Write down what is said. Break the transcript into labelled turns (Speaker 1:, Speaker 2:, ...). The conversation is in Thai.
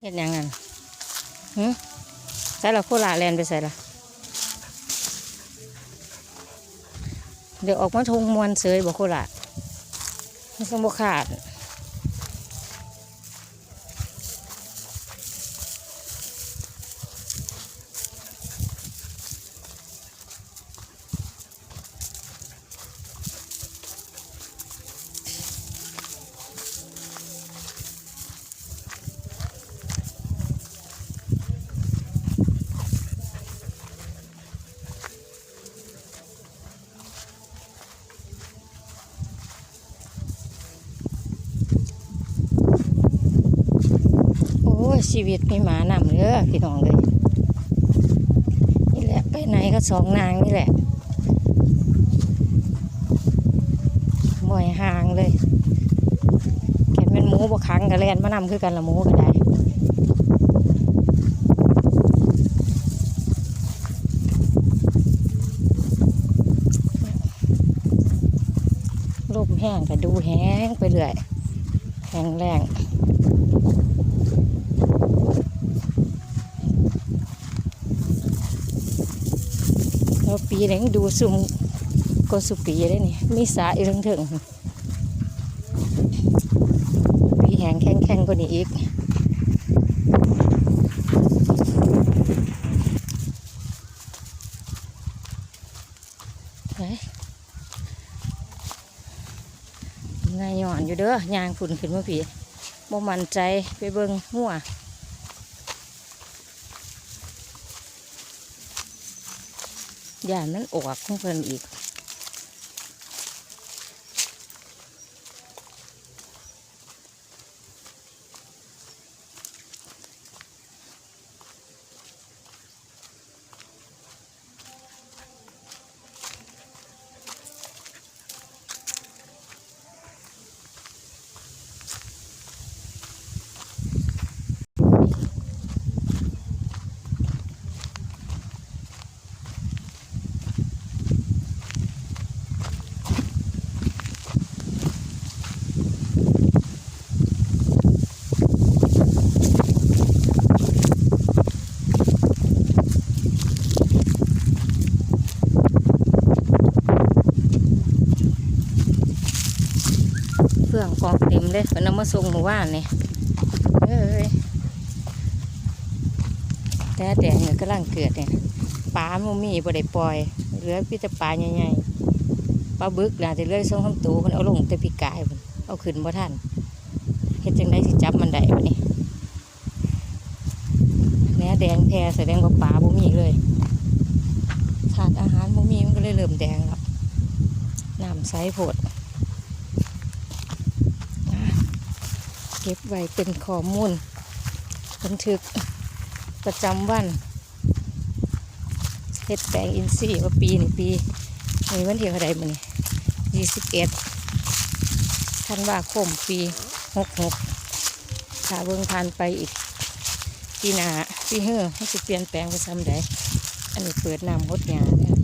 Speaker 1: เห็ดยังนั่นหึใส่ละโคลาแลนไปใส่ละเดี๋ยวออกมาทงมวนเสยบอกโคลามันต้องบกขาด โอ้ย ชีวิตมีหมานำเด้อพี่น้องเลยนี่แหละไปไหนก็สองนางนี่แหละบ่อยห่างเลยแกเป็นหมูบ่คังกับแลนมานำคือกันละหมูก็ได้ลมแห้งก็ดูแห้งไปเรื่อยแห้งแรง ปีนี้ดูสุ่มก็สุปีได้นี่มีสาอีกทั้งถึงปีแหงแข็งแข็งกว่านี้อีกไปนายหย่อนอยู่เด้อยางฝุ่นขึ้นมาพี่บ่มันใจไปเบิ่งหัว ย่านมันออกของเพิ่นอีก เฟื่องกองเต็มเลยเพิ่นเอามาส่งหมู่บ้านนี่เอ้ยแต่แดงเนี่ยกำลังเกิดเนี่ยปลามมีบ่ได้ปล่อยเหลือพี่แต่ปลาใหญ่ๆปลาบึกนะแต่เลื่อยส่งคำตูเพิ่นเอาลงแต่ปีกายเพิ่นเอาขึ้นบ่ทันเฮ็ดจังไดสิจับมันได้บัดนี้แหนแดงแพรแสดงว่าปลาบ่มีเลยขาดอาหารบ่มีมันก็เลยเริ่มแดงแล้วน้ำใสโพด ก็บไว้เป็นข้อมูลบันทึกประจำวันเฮ็ดแปลงอินทรีย์ว่าปีนี่ปีมีวันที่เท่าไรมันยี่สิบเอ็ดธันวาคมปีหกหกถ้าเบิ่งผ่านไปอีกปีหน้าปีเฮือมันจะเปลี่ยนแปลงไปซ้ำใดอันนี้เปิดน้ำหดหยาเนี่ย